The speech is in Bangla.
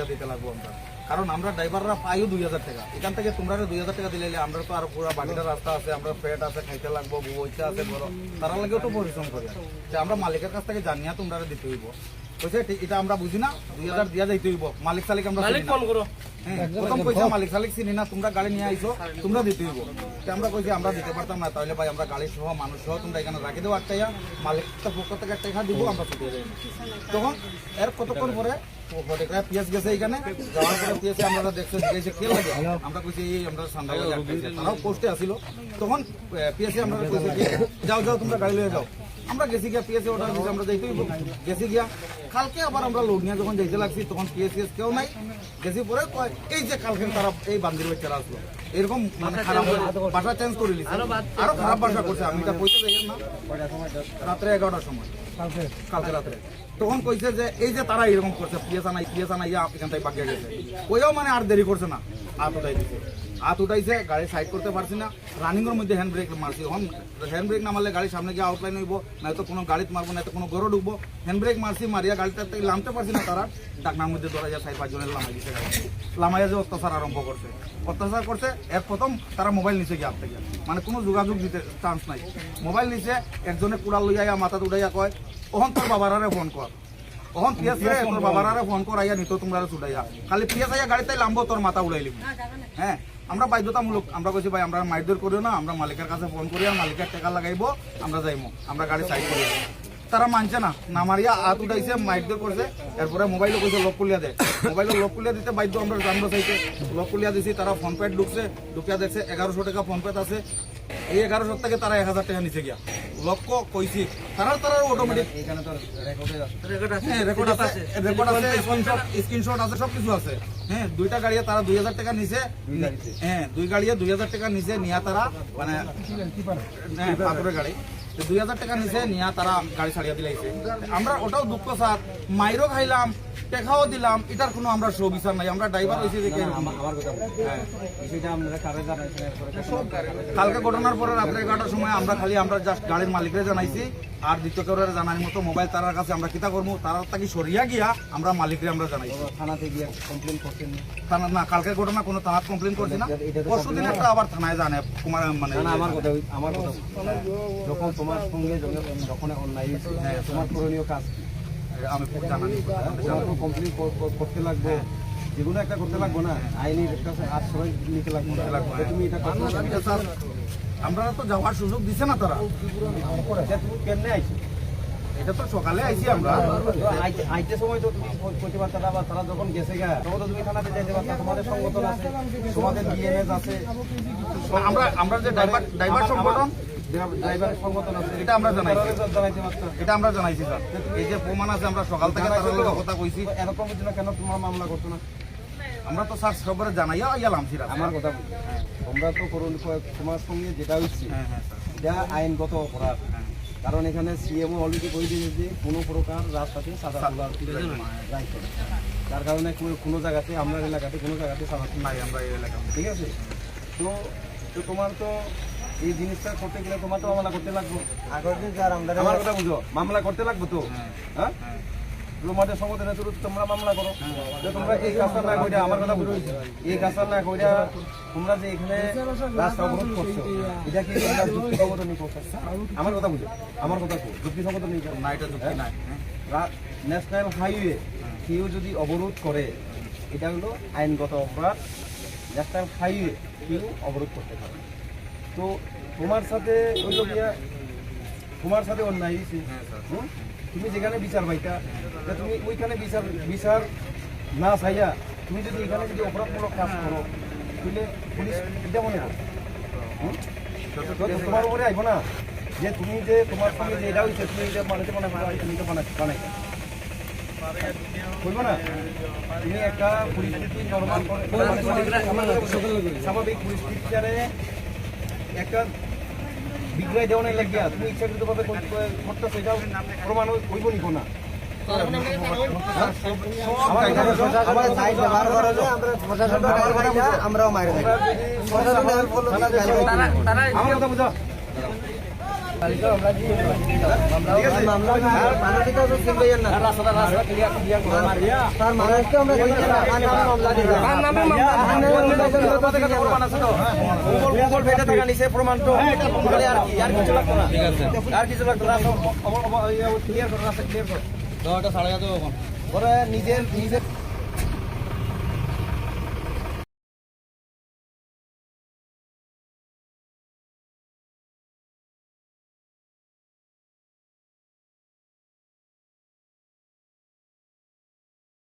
দিতে লাগবো আমরা। কারণ আমরা ড্রাইভাররা পাইও দুই হাজার টাকা। এখান থেকে তোমরা দুই হাজার টাকা দিলে আমরা তো আর পুরো বাকিটা রাস্তা আছে আমরা পেট আছে খাইতে লাগবো বইতে আছে বড়। তারা লাগেও তো পরিশ্রম করি। যে আমরা মালিকের কাছ থেকে জানিয়া তোমরা দিতে হইব। বুঝছে এটা আমরা বুঝি না দুই হাজার দিয়া যাইতে হইব। মালিক সালিক আমরা মালিক চিনি না। ফোন করো। হ্যাঁ, প্রথম পয়সা মালিক সালিক চিনি না তোমরা গাড়ি নিয়ে আইছো তোমরা দিতে হইব। আমরা কইছি আমরা দিতে পারতাম না তাহলে ভাই আমরা গাড়ি সহ মানুষ সহ তোমরা এখানে রাখি দেবো আটটাইয়া মালিক পক্ষ থেকে একটা দিব আমরা ছুটিয়ে যাই তখন এর কতক্ষণ পরে ফটেকরা পিএস গেছে এখানে। যাওয়ার পরে পিএস আমরা দেখছে জিজ্ঞেসে কে লাগে। আমরা কইছি এই আমরা তারাও পোস্টে আসিল। তখন পিএসসি আমরা কইছি যাও যাও তোমরা গাড়ি লয়ে যাও। আমরা গেছি গিয়া পিএসসি অর্ডার দিয়েছি আমরা যাইতে হইব। গেছি গিয়া কালকে আবার আমরা লোড নিয়ে যখন যাইতে লাগছি তখন পিএসসি কেউ নাই। গেছি পরে কয় এই যে কালকে তারা এই বান্দির বাচ্চারা আসলো। এরকম মানে খারাপ ভাষা চেঞ্জ করে লিছে আরও খারাপ ভাষা করছে। আমি এটা পয়সা দেখেন না। রাত্রে এগারোটার সময়। কালকে। কালকে রাত্রে। তখন কইছে যে এই যে তারা এরকম করছে পিএসা নাই পিএসা নাই ইয়া এখান থেকে বাকিয়ে গেছে। ওইও মানে আর দেরি করছে না। হাত উঠাই দিছে? হাত উঠাইছে, গাড়ি সাইড করতে পারছি না। রানিং এর মধ্যে হ্যান্ড ব্রেক মারছি। হন হ্যান্ড ব্রেক না মারলে গাড়ি সামনে গিয়ে আউটলাইন হইব, নয়তো কোনো গাড়িতে মারবো, নয়তো কোনো গরো ঢুকবো হ্যান্ড ব্রেক মারছি, মারিয়া গাড়িটা থেকে লামতে পারছি না তারা। ডাকনার মধ্যে ধরা যায় সাইড পাঁচজনের লামাই গাড়ি। লামাইয়া যে অত্যাচার আরম্ভ করছে। অত্যাচার করছে এর প্রথম তারা মোবাইল নিচে গিয়ে থেকে মানে কোনো যোগাযোগ দিতে চান্স নাই। মোবাইল নিচে একজনে কুড়াল লইয়া মাথা উঠাইয়া কয় ওহন তোর বাবারারে ফোন কর। ওহন পিয়াস রে, তোর বাবারারে ফোন কর আইয়া নিত, তোমরা ছুটাইয়া খালি পিয়াস আইয়া গাড়িতে লাম্বো, তোর মাথা উড়াই লিবি হ্যাঁ আমরা বাধ্যতামূলক, আমরা কইছি, ভাই, আমরা মাইদর করিও না, আমরা মালিকের কাছে ফোন করি আর মালিকের টাকা লাগাইবো, আমরা যাইমো, আমরা গাড়ি সাইড করি তারা মানছে না না মারিয়া হাত উঠাইছে মাইদর করছে, এরপরে মোবাইলও কইছে, লক কুলিয়া দেয় মোবাইলও লক কুলিয়া দিতে বাধ্য আমরা জানব চাইছে লক কুলিয়া দিছি, তারা ফোন পে ঢুকছে, ঢুকিয়া দেখছে, এগারোশো টাকা ফোন পে আছে এই এগারোশো থেকে তারা এক হাজার টাকা নিচে গিয়া। লক্ষ কইছি। তারা তারা অটোমেটিক রেকর্ড আছে। হ্যাঁ রেকর্ড আছে। রেকর্ড আছে স্ক্রিনশট স্ক্রিনশট আছে সব কিছু আছে। হ্যাঁ দুইটা গাড়িয়ে তারা দুই হাজার টাকা নিছে। হ্যাঁ দুই গাড়িয়ে দুই হাজার টাকা নিছে নিয়া তারা মানে হ্যাঁ পাথরের গাড়ি। দুই হাজার টাকা নিছে নিয়া তারা গাড়ি ছাড়িয়ে দিলাইছে। আমরা ওটাও দুঃখ স্যার। মাইরও খাইলাম। টেকাও দিলাম এটার কোনো আমরা শো বিচার নাই আমরা ড্রাইভার হয়েছি কথা হ্যাঁ। কালকে ঘটনার পরে রাত্রে এগারোটার সময় আমরা খালি আমরা জাস্ট গাড়ির মালিকরে জানাইছি আর দ্বিতীয় কেউ জানার মতো মোবাইল তারার কাছে আমরা কিতা করব তারা তাকে সরিয়া গিয়া আমরা মালিকরে আমরা জানাইছি। থানাতে গিয়া কমপ্লেন করছেন থানা না কালকের ঘটনা কোনো থানা কমপ্লেন করছি না। পরশু দিন একটা আবার থানায় জানে কুমার মানে আমার কথা আমার কথা যখন তোমার সঙ্গে যখন- অন্যায় হ্যাঁ, তোমার করণীয় কাজ? আমি করতে লাগবে। যেগুলো একটা করতে লাগবে না। আইনি একটা নিতে লাগবে তুমি এটা আমরা তো যাওয়ার সুযোগ দিছে না তারা। কেমনে আইছো? এটা তো সকালে আইছি আমরা। আইতে- সময় তো তুমি করতে পারতা বা তারা যখন গেছে গা তখন তো তুমি থানাতে যাইতে পারতা তোমাদের সংগঠন আছে তোমাদের ডিএনএস আছে। আমরা আমরা যে ড্রাইভার ড্রাইভার সংগঠন ড্রাইভারের সংগঠন আছে। এটা আমরা জানাইছি। তারা এটা আমরা জানাইছি স্যার। এই যে প্রমাণ আছে আমরা সকাল থেকে তার কথা কইছি। জন্য কেন তোমার মামলা করতো না? আমরা তো স্যার সবরে জানাইয়া গেলাম সিরা আমার কথা। তোমরা তো করুন তোমার সঙ্গে যেটা হচ্ছে হ্যাঁ হ্যাঁ এটা আইনগত অপরাধ। হ্যাঁ। কারণ এখানে সিএমও অলরেডি বলে দিয়েছে যে কোনো প্রকার রাস্তাতে সাদা তোলার রাইট করে। যার কারণে কোনো- কোনো জায়গাতে আমরা এলাকাতে কোনো জায়গাতে সাদা নাই আমরা এই এলাকা ঠিক আছে? তো তো তোমার তো এই জিনিসটা করতে গেলে তোমার তো মামলা করতে লাগবে। আমার কথা বুঝো মামলা করতে লাগবে তো? হ্যাঁ? তোমাদের তোমরা মামলা করো। যে তোমরা এই কাজটা না কইরা আমার কথা বুঝো। এই কাজটা না কইরা তোমরা যে এখানে রাস্তা অবরোধ করছ এটা কি তোমরা যুক্তিসঙ্গত নিয়ে করছ? আমার কথা বুঝো আমার কথা কো যুক্তিসঙ্গত নিয়ে করো। না এটা যুক্তি নাই। হ্যাঁ। ন্যাশনাল হাইওয়ে কেউ যদি অবরোধ করে এটা হলো আইনগত অপরাধ। ন্যাশনাল হাইওয়ে কেউ অবরোধ করতে পারে না। তো তোমার সাথে তোমার সাথে অন্যায় হয়েছে হ্যাঁ হুম? তুমি যেখানে বিচার পাইতা তা তুমি ওইখানে বিচার বিচার না চাইয়া তুমি যদি এখানে যদি অপরাধমূলক কাজ করো তাহলে পুলিশ এটা মনে করো তোমার উপরে আইব না যে তুমি যে তোমার সঙ্গে যে এটা হয়েছে তুমি এটা বানাতে বানাই তুমি তো বানাই বানাই বলব না তুমি একটা পরিস্থিতি নর্মাল স্বাভাবিক পরিস্থিতিটারে একটা বিগ্রাই দেওয়ানের নাই লাগিয়া তুমি ইচ্ছাকৃতভাবে করতে সেটাও প্রমাণ হইব নিব না। আমার? আর কাছে লাগতো না? নিজের নিজের